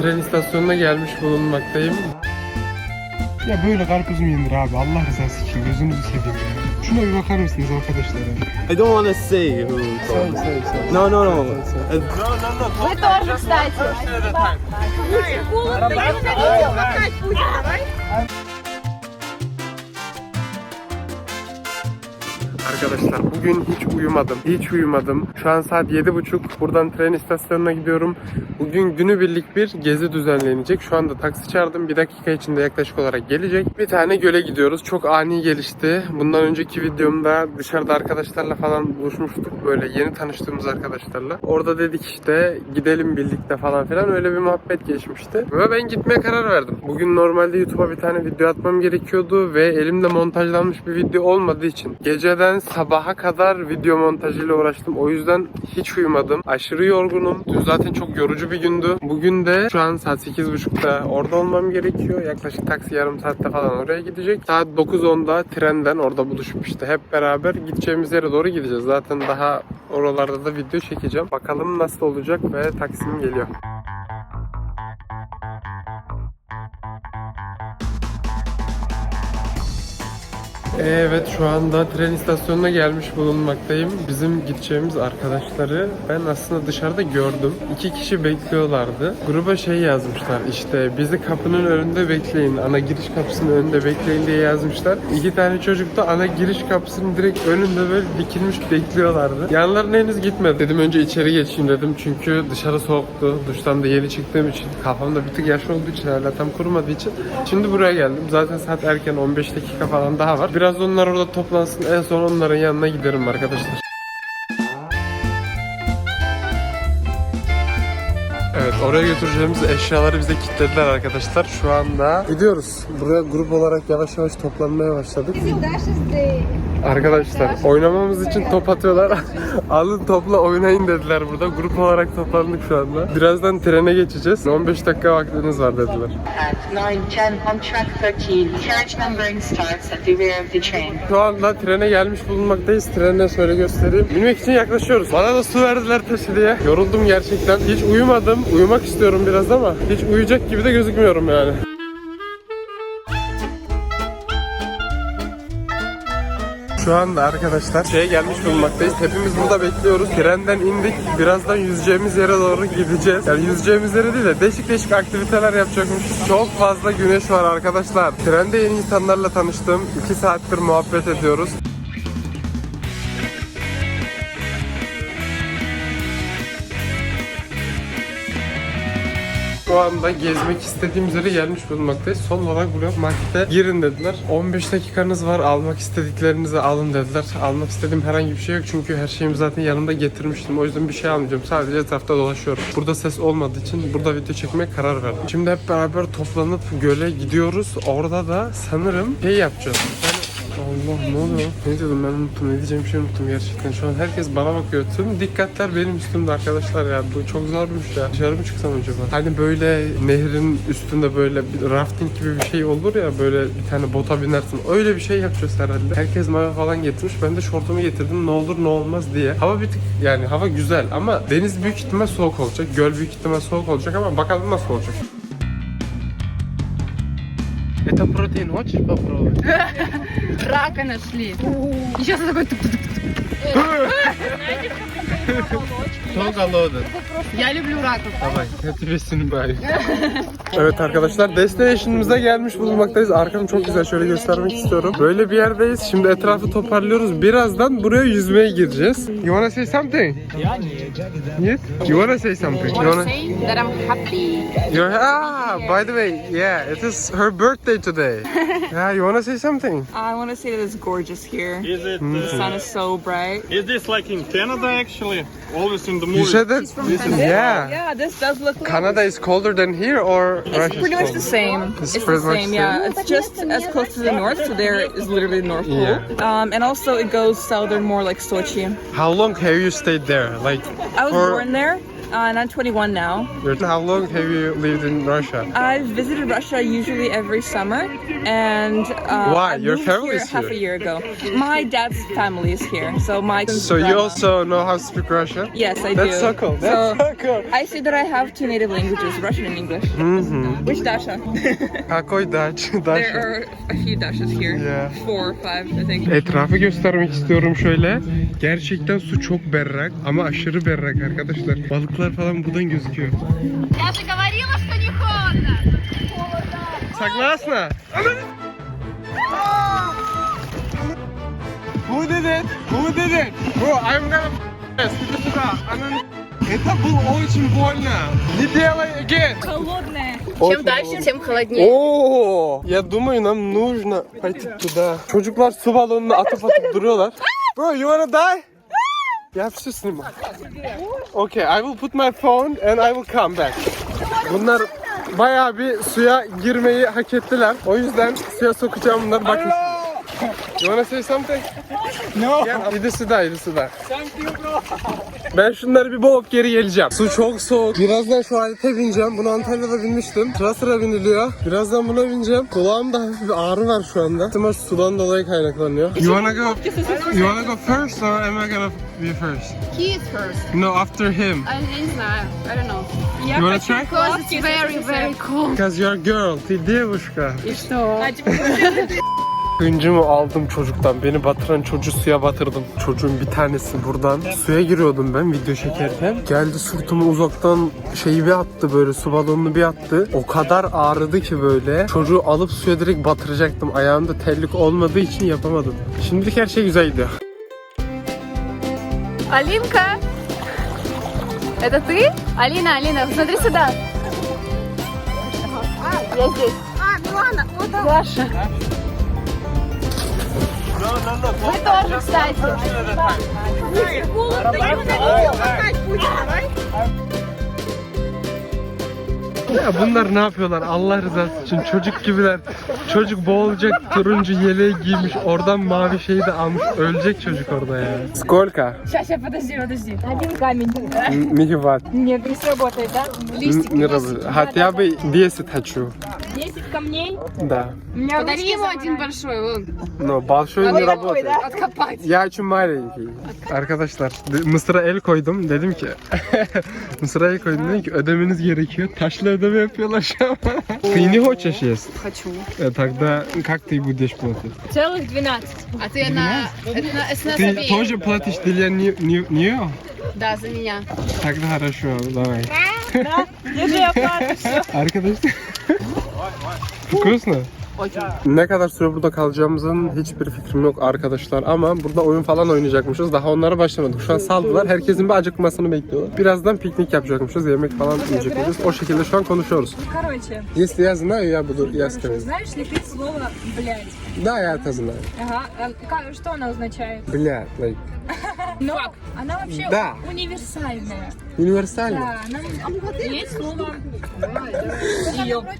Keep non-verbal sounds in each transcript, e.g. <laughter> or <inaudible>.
Tren istasyonuna gelmiş bulunmaktayım. Ya böyle karpuz mu yenir abi Allah rızası için gözünüzü seveyim ya. Şuna bir bakar mısınız arkadaşlar? I don't want to say who Say told me. say say. No, no, no. Say, say. Uh, Вы тоже, кстати. Arkadaşlar bugün hiç uyumadım. Hiç uyumadım. Şu an saat 7.30. Buradan tren istasyonuna gidiyorum. Bugün günübirlik bir gezi düzenlenecek. Şu anda taksi çağırdım. Bir dakika içinde yaklaşık olarak gelecek. Bir tane göle gidiyoruz. Çok ani gelişti. Bundan önceki videomda dışarıda arkadaşlarla falan buluşmuştuk. Böyle yeni tanıştığımız arkadaşlarla. Orada dedik işte gidelim birlikte falan filan. Öyle bir muhabbet geçmişti. Ve ben gitmeye karar verdim. Bugün normalde YouTube'a bir tane video atmam gerekiyordu ve elimde montajlanmış bir video olmadığı için geceden sabaha kadar video montajıyla uğraştım. O yüzden hiç uyumadım. Aşırı yorgunum. Dün zaten çok yorucu bir gündü. Bugün de şu an saat 8.30'da orada olmam gerekiyor. Yaklaşık taksi yarım saatte falan oraya gidecek. Saat 9.10'da trenden orada buluşup işte hep beraber gideceğimiz yere doğru gideceğiz. Zaten daha oralarda da video çekeceğim. Bakalım nasıl olacak ve taksim geliyor. Evet şu anda tren istasyonuna gelmiş bulunmaktayım. Bizim gideceğimiz arkadaşları ben aslında dışarıda gördüm. İki kişi bekliyorlardı. Gruba şey yazmışlar işte bizi kapının önünde bekleyin. Ana giriş kapısının önünde bekleyin diye yazmışlar. İki tane çocuk da ana giriş kapısının direkt önünde böyle dikilmiş bekliyorlardı. Yanlarına henüz gitmedi. Dedim önce içeri geçeyim dedim çünkü dışarı soğuktu. Duştan da yeni çıktığım için kafamda bir tık yaş olduğu için hala tam kurumadığı için. Şimdi buraya geldim. Zaten saat erken 15 dakika falan daha var. Biraz onlar orada toplansın. En son onların yanına giderim arkadaşlar. Evet oraya götüreceğimiz eşyaları bize kilitlediler arkadaşlar. Şu anda gidiyoruz. Buraya grup olarak yavaş yavaş toplanmaya başladık. Arkadaşlar oynamamız için top atıyorlar. <laughs> Alın topla oynayın dediler burada. Grup olarak toplandık şu anda. Birazdan trene geçeceğiz. 15 dakika vaktiniz var dediler. At 910 on track 13, carriage numbering starts at the rear of the train. Şu anda trene gelmiş bulunmaktayız. Trene şöyle göstereyim. Binmek için yaklaşıyoruz. Bana da su verdiler taşı diye. Yoruldum gerçekten. Hiç uyumadım. Uyumak istiyorum biraz ama hiç uyuyacak gibi de gözükmüyorum yani. Şu anda arkadaşlar şeye gelmiş bulunmaktayız. Hepimiz burada bekliyoruz. Trenden indik. Birazdan yüzeceğimiz yere doğru gideceğiz. Yani yüzeceğimiz yere değil de değişik değişik aktiviteler yapacakmışız. Çok fazla güneş var arkadaşlar. Trende yeni insanlarla tanıştım. 2 saattir muhabbet ediyoruz. Şu anda gezmek istediğimiz yere gelmiş bulunmaktayız. Son olarak buraya markete girin dediler. 15 dakikanız var almak istediklerinizi alın dediler. Almak istediğim herhangi bir şey yok çünkü her şeyimi zaten yanımda getirmiştim. O yüzden bir şey almayacağım. Sadece etrafta dolaşıyorum. Burada ses olmadığı için burada video çekmeye karar verdim. Şimdi hep beraber toplanıp göle gidiyoruz. Orada da sanırım şey yapacağız. Allah ne oluyor? Ne diyordum ben unuttum. Ne diyeceğim şey unuttum gerçekten. Şu an herkes bana bakıyor. Tüm dikkatler benim üstümde arkadaşlar ya. Bu çok zormuş ya. Dışarı mı çıksam acaba? Hani böyle nehrin üstünde böyle bir rafting gibi bir şey olur ya. Böyle bir tane bota binersin. Öyle bir şey yapacağız herhalde. Herkes mayo falan getirmiş. Ben de şortumu getirdim. Ne olur ne olmaz diye. Hava bir tık yani hava güzel ama deniz büyük ihtimal soğuk olacak. Göl büyük ihtimal soğuk olacak ama bakalım nasıl olacak. Это протеин хочешь попробовать? Рака нашли. И сейчас такой тук-тук. Çok голоден. Я люблю раков. Давай, я тебе снимаю. evet arkadaşlar, destination'ımıza gelmiş bulunmaktayız. Arkam çok güzel, şöyle göstermek istiyorum. Böyle bir yerdeyiz. Şimdi etrafı toparlıyoruz. Birazdan buraya yüzmeye gireceğiz. You wanna say something? Yes? You wanna say something? You wanna... Say that I'm happy. You're... Ah, by the way, yeah, it is her birthday today. <laughs> yeah, you wanna say something? I want to say that it's gorgeous here. Is it? The Uh, sun is so bright. is this like in Canada actually? Always in the You said that... Yeah. Yeah, this does look. Canada is colder than here or It's Russia pretty much the same. It's It's, pretty the much same, yeah. It's just as close to the north, so there is literally the North Pole. Um, and also it goes southern more like Sochi. How long have you stayed there? Like I was for- born there, and I'm 21 now. How long have you lived in Russia? I've visited Russia usually every summer, and uh, Why? I Your moved family here is half here? a year ago. My dad's family is here, so my So you grandma. also know how to speak Russian? Yes, I That's do. so cool. That's So so cool. I see that I have two native languages, Russian and English. Mm-hmm. Which Dasha? <laughs> Какой дач? there <laughs> Daş. are a few Dashas here. Yeah. Four or five, I think. Etrafı göstermek istiyorum şöyle. Gerçekten su çok berrak ama aşırı berrak arkadaşlar. Balıklar falan buradan gözüküyor. Я же говорила, что не холодно. Согласна? Who did it? Who did it? Bro, I'm gonna f*** Иди сюда. Она... Это было очень больно. Не делай again. Чем дальше, тем холоднее. Oo, ya думаю нам нужно пойти туда. Çocuklar su balonunu atıp atıp duruyorlar. Bro, you wanna die? Ya bir şey sınırma. Okay, I will put my phone and I will come back. Bunlar bayağı bir suya girmeyi hak ettiler. O yüzden suya sokacağım bunları. Bakın. You wanna say something? No. Gel, İdi suda, idi suda. Ben şunları bir boğup geri geleceğim. Su çok soğuk. Birazdan şu alete bineceğim. Bunu Antalya'da binmiştim. Sıra sıra biniliyor. Birazdan buna bineceğim. Kulağımda hafif bir ağrı var şu anda. Ama sudan dolayı kaynaklanıyor. You wanna go? You wanna go first or am I gonna be first? He is first. No, after him. I не знаю. I don't know. You wanna try? Because it's very, very cold. Because you're a girl. Ты девушка. И что? Hıncımı aldım çocuktan. Beni batıran çocuğu suya batırdım. Çocuğun bir tanesi buradan. Suya giriyordum ben video çekerken. Geldi sırtımı uzaktan şeyi bir attı böyle su balonunu bir attı. O kadar ağrıdı ki böyle. Çocuğu alıp suya direkt batıracaktım. Ayağımda terlik olmadığı için yapamadım. Şimdilik her şey güzel gidiyor. Алинка! Это ты? Алина, Алина, смотри сюда. Я здесь. А, Милана, вот Даша. Вы тоже, кстати. Ya bunlar ne yapıyorlar Allah rızası için çocuk gibiler. Çocuk boğulacak turuncu yeleği giymiş oradan mavi şeyi de almış ölecek çocuk orada ya. Сколько? Сейчас, сейчас, подожди, подожди. Один камень. Мегаватт. Нет, не сработает, да? Листики. Не работает. Хотя бы 10 хочу. 10 камней. Да. У меня Подари ручки ему заняты. один большой, вон, No, большой не работает. откопать. Ya için маленький. Arkadaşlar de- Mısır'a el koydum dedim ki Mısır'a el koydum dedim ki ödemeniz gerekiyor. Taşla ödeme yapıyorlar şu an. Ты не хочешь есть? Хочу. Э, Тогда как ты будешь платить? Целых 12. А ты на... Это на это на Ты обеих. тоже платишь для не- не- нее? Да, за меня. Тогда хорошо, давай. Держи оплату, все. Arkadaşlar. Вкусно? Ne kadar süre burada kalacağımızın hiçbir fikrim yok arkadaşlar ama burada oyun falan oynayacakmışız. Daha onlara başlamadık. Şu an saldılar. Herkesin bir acıkmasını bekliyorlar. Birazdan piknik yapacakmışız. Yemek falan yiyecekmişiz. O şekilde şu an konuşuyoruz. Короче, Если я знаю, я буду я скажу. знаешь ли ты слово «блядь»? Да, я это знаю. Ага. А ка- что оно означает? Бля, like, <laughs> Но она вообще Да. универсальная. универсально. Да, она... Есть слово «ёпта».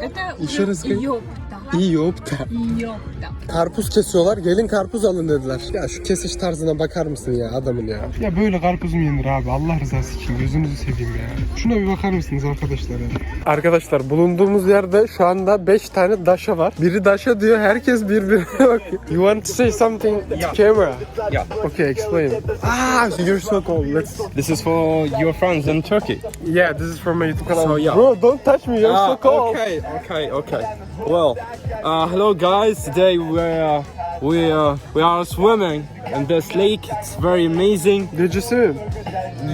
Это Еще раз скажи. «ёпта». İyi yopta. «Ёпта». Karpuz kesiyorlar. Gelin karpuz alın dediler. Ya şu kesiş tarzına bakar mısın ya adamın ya? Ya böyle karpuz mu yenir abi? Allah rızası için gözünüzü seveyim ya. Şuna bir bakar mısınız arkadaşlar ya? Arkadaşlar bulunduğumuz yerde şu anda 5 tane daşa var. Biri daşa diyor, herkes birbirine bakıyor. You want to say something to camera? Yeah. Okay, explain. Ah, you're so cold. Let's. This is for your friends in Turkey. Yeah, this is from my YouTube channel. So, yeah. Bro, don't touch me. You're Ah, so cold. Okay, okay, okay. Well, uh, hello guys. Today we're we uh, we are swimming in this lake. It's very amazing. Did you swim?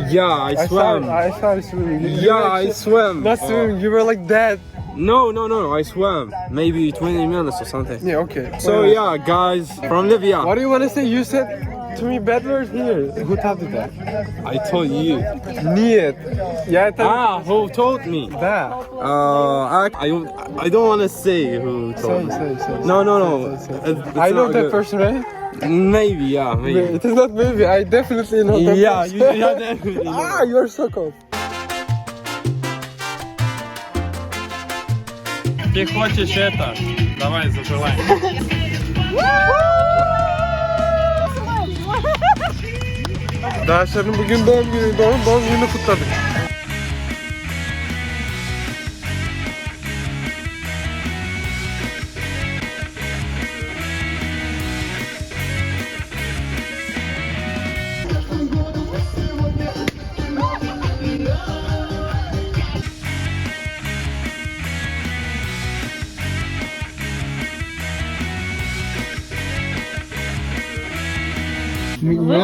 Yeah, I I swam. saw, I saw you swimming. You yeah, I like, swam. Not Uh. You were like that. no, no, no. I swam. Maybe 20 minutes or something. Yeah, okay. So yeah, guys from Libya. What do you want to say? You said to me bad words here. Who taught you that? I told you. Niyet. Ya tabii. Ah, who told me? Da. Uh, I I, I don't want to say who told Say, me. say, say. No, no, no. Say, say, say. It- it's I know not that good. person, right? Maybe, yeah, maybe. It is not maybe. I definitely know that Yeah, person. you, yeah, definitely. <laughs> ah, you're so cold. Ты хочешь это? Давай, зажелай. <laughs> Dağışların bugün doğum günü, doğum, doğum gününü kutladık.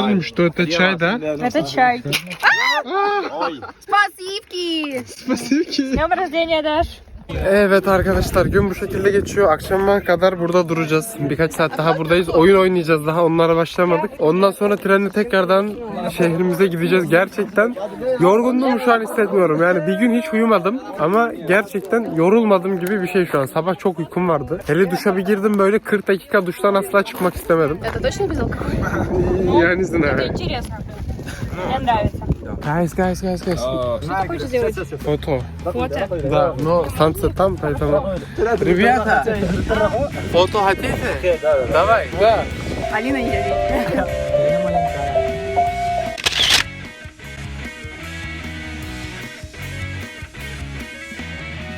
Верим, что это чай, да? Это чай. Спасибки! Спасибо. С днем рождения, Даш. Evet arkadaşlar gün bu şekilde geçiyor. Akşama kadar burada duracağız. Birkaç saat daha buradayız. Oyun oynayacağız daha onlara başlamadık. Ondan sonra trenle tekrardan şehrimize gideceğiz. Gerçekten yorgunluğumu şu an hissetmiyorum. Yani bir gün hiç uyumadım ama gerçekten yorulmadım gibi bir şey şu an. Sabah çok uykum vardı. Hele duşa bir girdim böyle 40 dakika duştan asla çıkmak istemedim. Это точно без алкоголя? Yani izin abi. Интересно. Мне нравится. Guys, guys, guys, guys. Что ты хочешь сделать? Фото. Фото? Да, но солнце там, поэтому... Ребята! Фото хотите? Давай, да. Алина едет.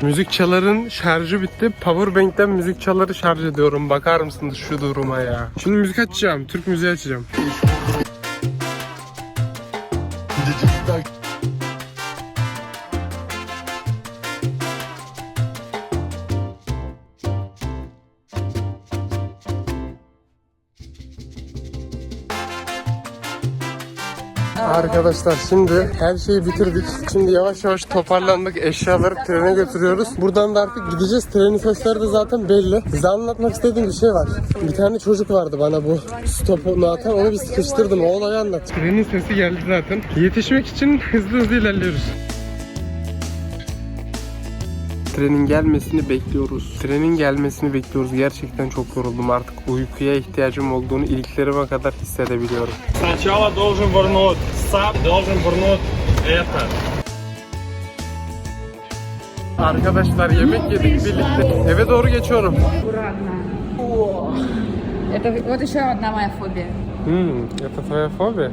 Müzik çaların şarjı bitti. Powerbank'ten müzik çaları şarj ediyorum. Bakar mısınız şu duruma ya? Şimdi müzik açacağım. Türk müziği açacağım. Did you like? Arkadaşlar şimdi her şeyi bitirdik. Şimdi yavaş yavaş toparlandık. Eşyaları trene götürüyoruz. Buradan da artık gideceğiz. Trenin sesleri de zaten belli. Size anlatmak istediğim bir şey var. Bir tane çocuk vardı bana bu stopunu atan. Onu bir sıkıştırdım. O olayı anlat. Trenin sesi geldi zaten. Yetişmek için hızlı hızlı ilerliyoruz. Trenin gelmesini bekliyoruz. Trenin gelmesini bekliyoruz. Gerçekten çok yoruldum artık. Uykuya ihtiyacım olduğunu iliklerime kadar hissedebiliyorum. Сначала должен вернуть сап, должен вернуть это. Arkadaşlar yemek yedik birlikte. Eve doğru geçiyorum. Это вот еще одна моя фобия. Hmm, yatafoyafobi.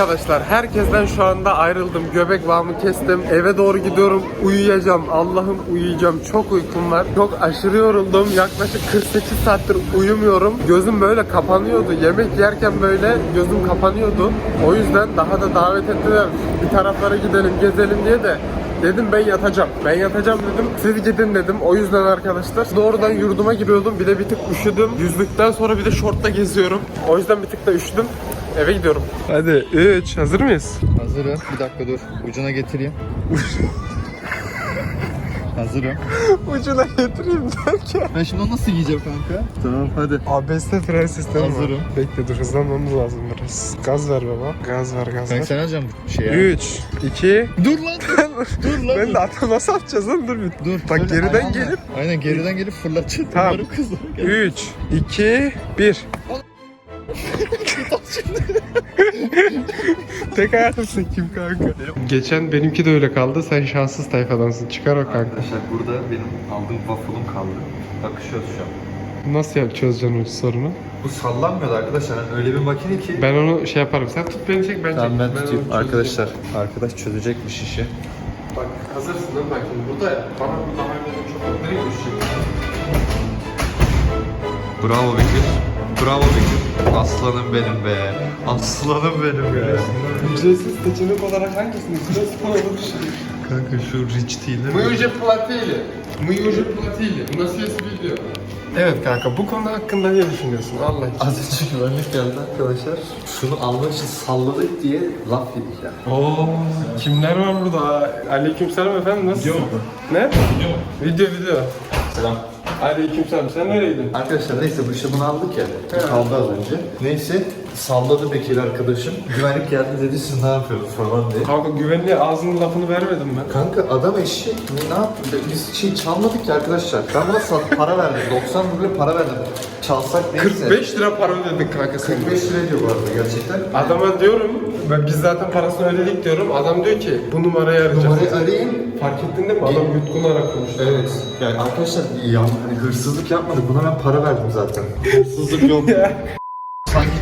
Arkadaşlar herkesten şu anda ayrıldım. Göbek bağımı kestim. Eve doğru gidiyorum. Uyuyacağım. Allah'ım uyuyacağım. Çok uykum var. Çok aşırı yoruldum. Yaklaşık 48 saattir uyumuyorum. Gözüm böyle kapanıyordu. Yemek yerken böyle gözüm kapanıyordu. O yüzden daha da davet ettiler. Bir taraflara gidelim, gezelim diye de Dedim ben yatacağım. Ben yatacağım dedim. Siz gidin dedim. O yüzden arkadaşlar doğrudan yurduma giriyordum. Bir de bir tık üşüdüm. Yüzlükten sonra bir de şortla geziyorum. O yüzden bir tık da üşüdüm. Eve gidiyorum. Hadi 3 hazır mıyız? Hazırım. Bir dakika dur. Ucuna getireyim. <laughs> Hazırım. <laughs> Ucuna getireyim derken. Ben şimdi onu nasıl giyeceğim kanka? Tamam hadi. Abeste fren sistemi Hazırım. var. Bekle dur hızlanmamız lazım biraz. Gaz ver baba. Gaz ver gaz Kanka ver. sen alacaksın bu şeye. 3, 2, Dur lan dur. dur lan. ben de ata nasıl atacağız lan dur bir. Dur. Bak geriden ayağınla- gelip. Aynen geriden gelip fırlatacaksın. Tamam. Umarım kızlar gelir. 3, 2, 1. Tek ayaklısın kim kanka? Geçen benimki de öyle kaldı. Sen şanssız tayfadansın. Çıkar o kanka. Arkadaşlar burada benim aldığım waffle'ım kaldı. Bakışıyoruz şu an. Nasıl yap çözeceksin o sorunu? Bu sallanmıyordu arkadaşlar. Yani öyle bir makine ki. Ben onu şey yaparım. Sen tut beni çek ben Tamam çekeyim. ben onu tutayım. çözeceğim. Arkadaşlar. Arkadaş çözecekmiş işi. Bak hazırsın değil mi? Bak şimdi burada ya. Bana bu daha önce çok direkt düşecek. Bravo Bekir. Bravo Bekir. Aslanım benim be. Aslanım benim be. Ücretsiz seçenek olarak hangisini istiyorsun olur Kanka şu rich tea'leri. Мы уже платили. Мы уже платили. У нас есть video. Evet kanka bu konu hakkında ne düşünüyorsun Allah için? Az önce güvenlik geldi arkadaşlar. Şunu almak için salladık diye laf yedik ya. Oo, kimler var burada? Aleykümselam efendim nasılsın? Ne? Video. Video video. Selam. Aleykümselam sen nereydin? Arkadaşlar neyse bu işte bunu aldık ya. Bu kaldı az önce. Neyse salladı Bekir arkadaşım. Güvenlik geldi dedi siz ne yapıyorsunuz falan diye. Kanka güvenliğe ağzının lafını vermedim ben. Kanka adam eşek ne, yaptı? Biz şey çalmadık ki arkadaşlar. Ben buna sat, para verdim. 90 ruble para verdim. Çalsak neyse. 45 lira para ödedik kanka sen. 45 lira diyor bu arada gerçekten. Adama diyorum, ben biz zaten parasını ödedik diyorum. Adam diyor ki bu numarayı arayacağız. Numarayı arayayım. Fark ettin değil mi? Adam yutkun olarak konuştu. Evet. Yani arkadaşlar ya hani hırsızlık yapmadık. Buna ben para verdim zaten. Hırsızlık yok. <laughs>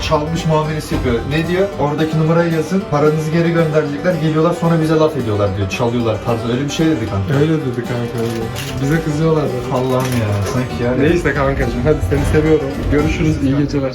Çalmış muamelesi yapıyor. Ne diyor? Oradaki numarayı yazın. Paranızı geri gönderecekler. Geliyorlar sonra bize laf ediyorlar diyor. Çalıyorlar tarzı. Öyle bir şey dedi kanka. Öyle dedi kanka öyle. Bize kızıyorlar. Allah'ım ya sanki yani. Neyse kankacığım hadi seni seviyorum. Görüşürüz iyi geceler.